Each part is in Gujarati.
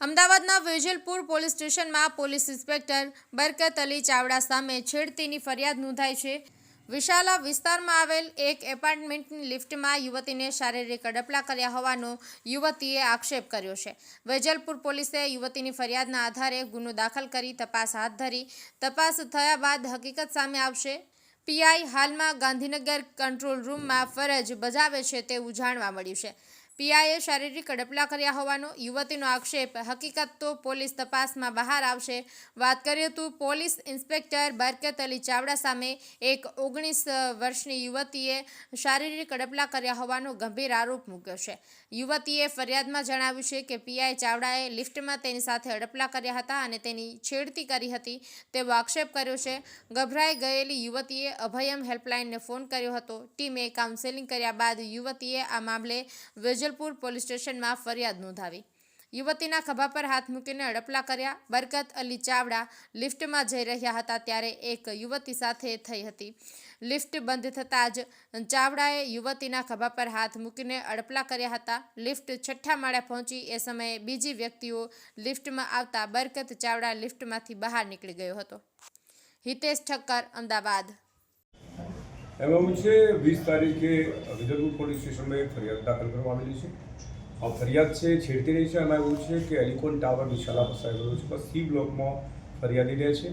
અમદાવાદના વેજલપુર પોલીસ સ્ટેશનમાં પોલીસ ઇન્સ્પેક્ટર બરકત અલી ચાવડા સામે છેડતીની ફરિયાદ નોંધાઈ છે. વિશાલા વિસ્તારમાં આવેલ એક એપાર્ટમેન્ટની લિફ્ટમાં યુવતીને શારીરિક અડપલા કર્યા હોવાનો યુવતીએ આક્ષેપ કર્યો છે. વેજલપુર પોલીસે યુવતીની ફરિયાદના આધારે ગુનો દાખલ કરી તપાસ હાથ ધરી. તપાસ થયા બાદ હકીકત સામે આવશે. પીઆઈ હાલમાં ગાંધીનગર કંટ્રોલ રૂમમાં ફરજ બજાવે છે તેવું જાણવા મળ્યું છે. પીઆઈએ શારીરિક અડપલા કર્યા હોવાનો યુવતીનો આક્ષેપ. હકીકત તો પોલીસ તપાસમાં બહાર આવશે. વાત કરીએ તો પોલીસ ઇન્સ્પેક્ટર બરકત અલી ચાવડા સામે એક ઓગણીસ વર્ષની યુવતીએ શારીરિક અડપલા કર્યા હોવાનો ગંભીર આરોપ મૂક્યો છે. યુવતીએ ફરિયાદમાં જણાવ્યું છે કે પીઆઈ ચાવડાએ લિફ્ટમાં તેની સાથે અડપલા કર્યા હતા અને તેની છેડતી કરી હતી તેવો આક્ષેપ કર્યો છે. ગભરાઈ ગયેલી યુવતીએ અભયમ હેલ્પલાઇનને ફોન કર્યો હતો. ટીમે કાઉન્સેલિંગ કર્યા બાદ યુવતીએ આ મામલે વેજલપુર પોલીસ સ્ટેશનમાં ફરિયાદ નોંધાવી. યુવતીના ખભા પર હાથ મૂકીને અડપલા કર્યા. બરકત અલી ચાવડા લિફ્ટમાં જઈ રહ્યા હતા ત્યારે એક યુવતી સાથે થઈ હતી. લિફ્ટ બંધ થતાં જ ચાવડાએ યુવતીના ખભા પર હાથ મૂકીને અડપલા કર્યા હતા. લિફ્ટ છઠ્ઠા માળે પહોંચી એ સમયે બીજી વ્યક્તિઓ લિફ્ટમાં આવતા બરકત ચાવડા લિફ્ટમાંથી બહાર નીકળી ગયો હતો. હિતેશ ઠક્કર, અમદાવાદ. એમાં હું છે, વીસ તારીખે વિજયપુર પોલીસ સ્ટેશનમાં એક ફરિયાદ દાખલ કરવામાં આવેલી છે. આ ફરિયાદ છે, છેડતી રહી છે. એમાં એવું છે કે એલિકોન ટાવર વિશાલા ફસાઈ ગયો છે. બસ સી બ્લોકમાં ફરિયાદી રહે છે.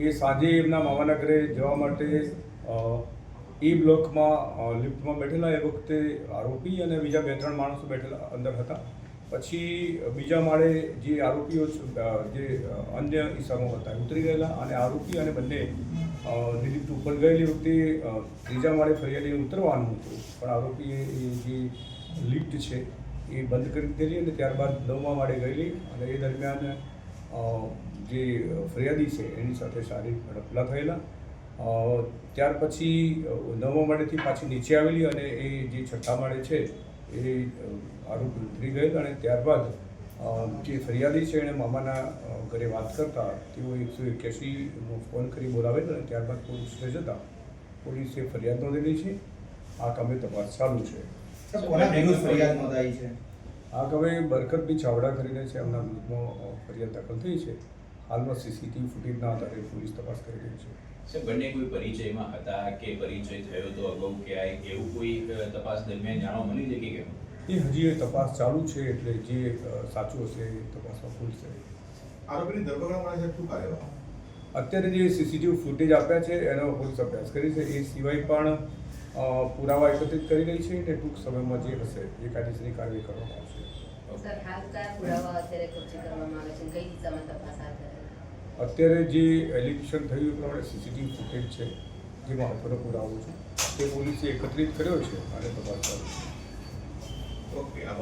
એ સાંજે એમના મામાના ઘરે જવા માટે એ બ્લોકમાં લિફ્ટમાં બેઠેલા એ વખતે આરોપી અને બીજા બે ત્રણ માણસો બેઠેલા અંદર હતા. પછી બીજા માળે જે આરોપીઓ જે અન્ય ઈસમો હતા ઉતરી ગયેલા અને આરોપી અને બંને દિલીપ ઉપર ગયેલી વખતે ત્રીજા માળે ફરિયાદી ઉતરવાનું હતું. પણ આરોપીએ એ જે લિફ્ટ છે, એ બંધ કરી દીધેલી અને ત્યારબાદ નવમા માળે ગયેલી અને એ દરમિયાન જે ફરિયાદી છે, એની સાથે શારીરિક ઝડપલા થયેલા. ત્યાર પછી નવમા માળેથી પાછી નીચે આવેલી અને એ જે છઠ્ઠા માળે છે એ આરોપ ઉતરી ગયેલ અને ત્યારબાદ જે ફરિયાદી છે એણે મામાના ઘરે વાત કરતા તેઓ એકસો એક્યાસીનો ફોન કરી બોલાવેલ અને ત્યારબાદ પોલીસને જતા પોલીસે ફરિયાદ નોંધેલી છે. આ કામે તપાસ ચાલુ છે. આ કામે બરકતભાઈ ચાવડા કરીને છે એમના વિરુદ્ધમાં ફરિયાદ દાખલ થઈ છે. હાલમાં સીસીટીવી ફૂટેજના આધારે પોલીસ તપાસ કરી રહી છે. સાહેબ બંને કોઈ પરિચયમાં હતા કે પરિચય થયો તો અગાઉ ક્યાંય? એવું કોઈ તપાસ દરમિયાન જાણવા મળી છે કે કેમ? એ હજી એ તપાસ ચાલુ છે એટલે જે સાચું હશે એ તપાસમાં ખુલશે આરોપીની ધરપકડ માટે છે શું કાર્યવાહી અત્યારે જે સીસીટીવી ફૂટેજ આપ્યા છે એનો પોલીસ અભ્યાસ કરી છે. એ સિવાય પણ પુરાવા એકત્રિત કરી રહી છે અને ટૂંક સમયમાં જે હશે એ કાયદેસરની કાર્યવાહી કરવામાં આવશે. સર હાલ કયા પુરાવા અત્યારે કબજે કરવામાં આવે છે કઈ દિશામાં તપાસ હાથ ધરાય અત્યારે જે એલિગેશન થયું એ પ્રમાણે સીસીટીવી ફૂટેજ છે, જે મહત્વનો પુરાવો છે. તે પોલીસે એકત્રિત કર્યો છે અને તપાસ ચાલુ છે. ઓકે, આભાર.